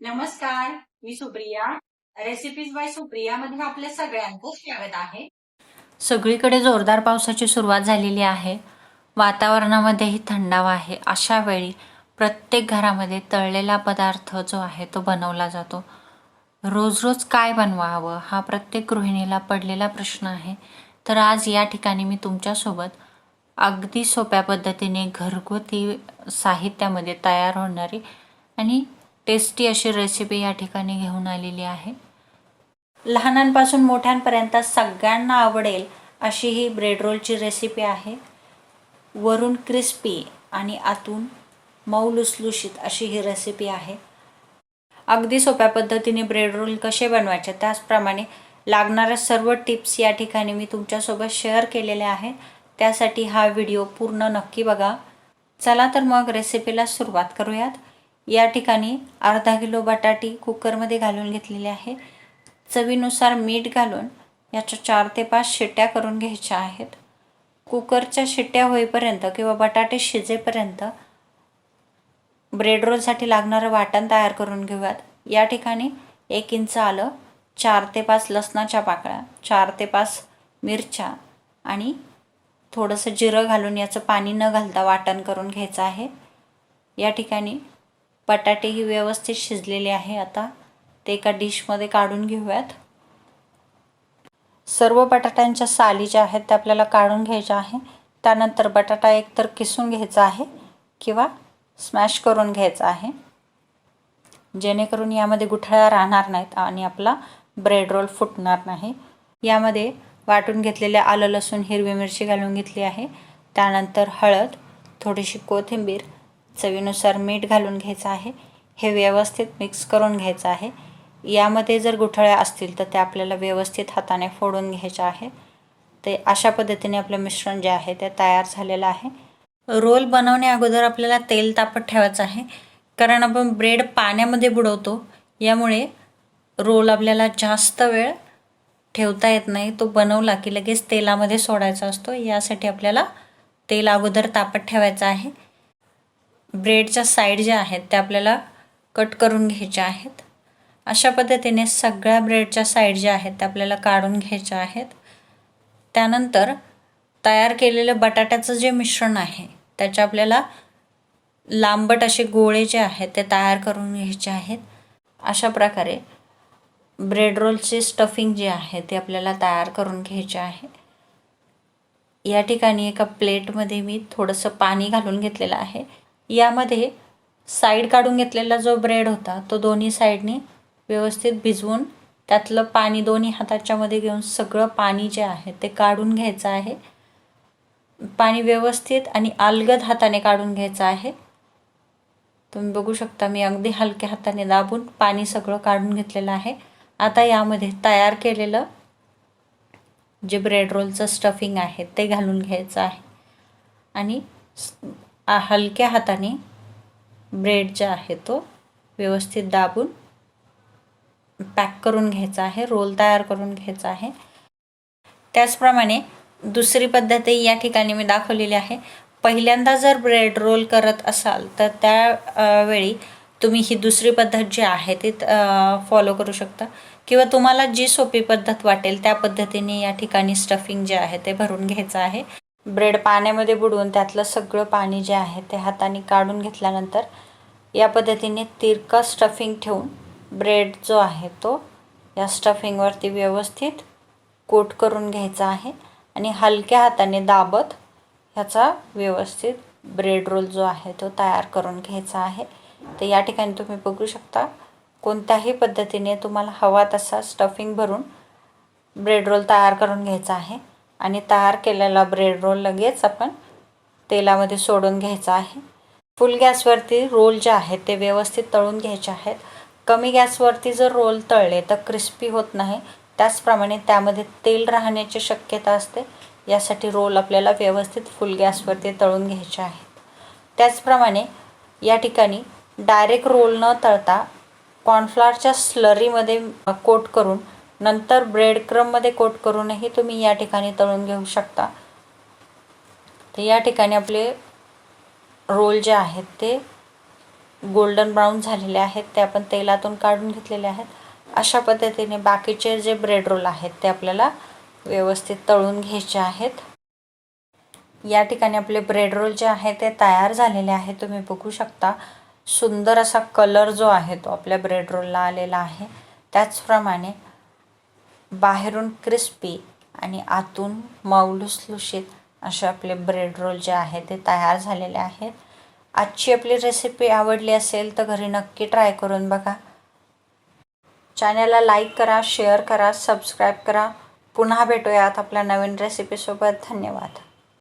नमस्कार मी Supriya. Recipes by Supriya मध्ये आपल्या सगळ्यांचं स्वागत आहे. सगळीकडे जोरदार पावसाची सुरुवात झालेली आहे. वातावरणामध्येही थंडावा आहे. अशा वेळी प्रत्येक घरामध्ये तळलेला पदार्थ जो आहे तो बनवला जातो. रोज रोज काय बनवावं हा प्रत्येक गृहिणीला पडलेला प्रश्न आहे. तर आज या ठिकाणी मी तुमच्यासोबत अगदी सोप्या पद्धतीने घरगुती साहित्यामध्ये तयार होणारी आणि टेस्टी अशी रेसिपी या ठिकाणी घेऊन आलेली आहे. लहानांपासून मोठ्यांपर्यंत सगळ्यांना आवडेल अशी ही ब्रेड रोलची रेसिपी आहे. वरून क्रिस्पी आणि आतून मऊ लुसलुशीत अशी ही रेसिपी आहे. अगदी सोप्या पद्धतीने ब्रेड रोल कसे बनवायचे? त्याचप्रमाणे लागणाऱ्या सर्व टिप्स या ठिकाणी मी तुमच्यासोबत शेअर केलेल्या आहेत. त्यासाठी हा व्हिडिओ पूर्ण नक्की बघा. चला तर मग रेसिपीला सुरुवात करूयात. या ठिकाणी अर्धा किलो बटाटी कुकरमध्ये घालून घेतलेले आहे. चवीनुसार मीठ घालून याच्या चार ते पाच शिट्ट्या करून घ्यायच्या आहेत. कुकरच्या शिट्ट्या होईपर्यंत किंवा बटाटे शिजेपर्यंत ब्रेड रोलसाठी लागणारं वाटण तयार करून घेऊयात. या ठिकाणी एक इंच आलं चार ते पाच लसणाच्या पाकळ्या चार ते पाच मिरच्या आणि थोडंसं जिरं घालून याचं पाणी न घालता वाटण करून घ्यायचं आहे. या ठिकाणी बटाटेही व्यवस्थित शिजलेले आहे आता. ते एका डिशमध्ये काढून घेऊयात. सर्व बटाट्यांच्या साली ज्या आहेत त्या आपल्याला काढून घ्यायच्या आहे. त्यानंतर बटाटा एकतर किसून घ्यायचा आहे किंवा स्मॅश करून घ्यायचा आहे. जेणेकरून यामध्ये गुठळ्या राहणार नाहीत आणि आपला ब्रेड रोल फुटणार नाही. यामध्ये वाटून घेतलेले आलं लसूण हिरवी मिरची घालून घेतली आहे. त्यानंतर हळद थोडीशी कोथिंबीर चवीनुसार मीठ घालून घ्यायचं आहे. हे व्यवस्थित मिक्स करून घ्यायचं आहे. यामध्ये जर गुठळ्या असतील तर त्या आपल्याला व्यवस्थित हाताने फोडून घ्यायच्या आहे. ते अशा पद्धतीने आपलं मिश्रण जे आहे ते तयार झालेलं आहे. रोल बनवण्या अगोदर आपल्याला तेल तापत ठेवायचं आहे. कारण आपण ब्रेड पाण्यामध्ये बुडवतो. यामुळे रोल आपल्याला जास्त वेळ ठेवता येत नाही. तो बनवला की लगेच तेलामध्ये सोडायचा असतो. यासाठी आपल्याला तेल अगोदर तापत ठेवायचं आहे. ब्रेडच्या साईड ज्या आहेत त्या आपल्याला कट करून घ्यायच्या आहेत. अशा पद्धतीने सगळ्या ब्रेडच्या साईड ज्या आहेत त्या आपल्याला काढून घ्यायच्या आहेत. त्यानंतर तयार केलेलं बटाट्याचं जे मिश्रण आहे त्याच्या आपल्याला लांबट असे गोळे जे आहेत ते तयार करून घ्यायचे आहेत. अशा प्रकारे ब्रेड रोलचे स्टफिंग जे आहे ते आपल्याला तयार करून घ्यायचे आहे. या ठिकाणी एका प्लेटमध्ये मी थोडंसं पाणी घालून घेतलेलं आहे. यामध्ये साईड काढून घेतलेला जो ब्रेड होता तो दोन्ही साईडने व्यवस्थित भिजवून त्यातलं पाणी दोन्ही हाताच्यामध्ये घेऊन सगळं पाणी जे आहे ते काढून घ्यायचं आहे. पाणी व्यवस्थित आणि अलगद हाताने काढून घ्यायचं आहे. तुम्ही बघू शकता मी अगदी हलक्या हाताने दाबून पाणी सगळं काढून घेतलेलं आहे. आता यामध्ये तयार केलेलं जे ब्रेड रोलचं स्टफिंग आहे ते घालून घ्यायचं आहे. आणि हलक्या हाताने ब्रेड जे आहे तो व्यवस्थित दाबून पॅक करून घ्यायचा आहे रोल तयार करून घ्यायचा आहे. त्याचप्रमाणे दुसरी पद्धतही या ठिकाणी मी दाखवलेली आहे. पहिल्यांदा जर ब्रेड रोल करत असाल तर त्या वेळी तुम्ही ही दुसरी पद्धत जी आहे ती फॉलो करू शकता. किंवा तुम्हाला जी सोपी पद्धत वाटेल त्या पद्धतीने या ठिकाणी स्टफिंग जे आहे ते भरून घ्यायचं आहे. ब्रेड पाण्यामध्ये बुडवून त्यातलं सगळं पाणी जे आहे ते हाताने काढून घेतल्यानंतर या पद्धतीने तिरका स्टफिंग ठेवून ब्रेड जो आहे तो या स्टफिंगवरती व्यवस्थित कोट करून घ्यायचा आहे आणि हलक्या हाताने दाबत ह्याचा व्यवस्थित ब्रेड रोल जो आहे तो तयार करून घ्यायचा आहे. तर या ठिकाणी तुम्ही बघू शकता कोणत्याही पद्धतीने तुम्हाला हवा तसा स्टफिंग भरून ब्रेड रोल तयार करून घ्यायचा आहे. आणि तयार केलेला ब्रेड रोल लगेच आपण तेलामध्ये सोडून घ्यायचा आहे. फुल गॅसवरती रोल जे आहेत ते व्यवस्थित तळून घ्यायचे आहेत. कमी गॅसवरती जर रोल तळले तर क्रिस्पी होत नाही. त्याचप्रमाणे त्यामध्ये तेल राहण्याची शक्यता असते. यासाठी रोल आपल्याला व्यवस्थित फुल गॅसवरती तळून घ्यायचे आहेत. त्याचप्रमाणे या ठिकाणी डायरेक्ट रोल न तळता कॉर्नफ्लॉरच्या स्लरीमध्ये कोट करून नंतर ब्रेड क्रममध्ये कोट करूनही तुम्ही या ठिकाणी तळून घेऊ शकता. तर या ठिकाणी आपले रोल जे आहेत ते गोल्डन ब्राऊन झालेले आहेत. ते आपण तेलातून काढून घेतलेले आहेत. अशा पद्धतीने बाकीचे जे ब्रेड रोल आहेत ते आपल्याला व्यवस्थित तळून घ्यायचे आहेत. या ठिकाणी आपले ब्रेड रोल जे आहे ते तयार झालेले आहे तुम्ही बघू शकता. सुंदर असा कलर जो आहे तो आपल्या ब्रेड रोलला आलेला आहे. त्याचप्रमाणे बाहेरून क्रिस्पी आणि आतून मऊ लुसलुशीत असे आपले ब्रेड रोल जे आहे ते तयार झालेले आहेत. आजची आपली रेसिपी आवडली असेल तर घरी नक्की ट्राय करून बघा. चॅनलला लाईक करा शेअर करा सबस्क्राईब करा. पुन्हा भेटूयात आपल्या नवीन रेसिपीसोबत धन्यवाद.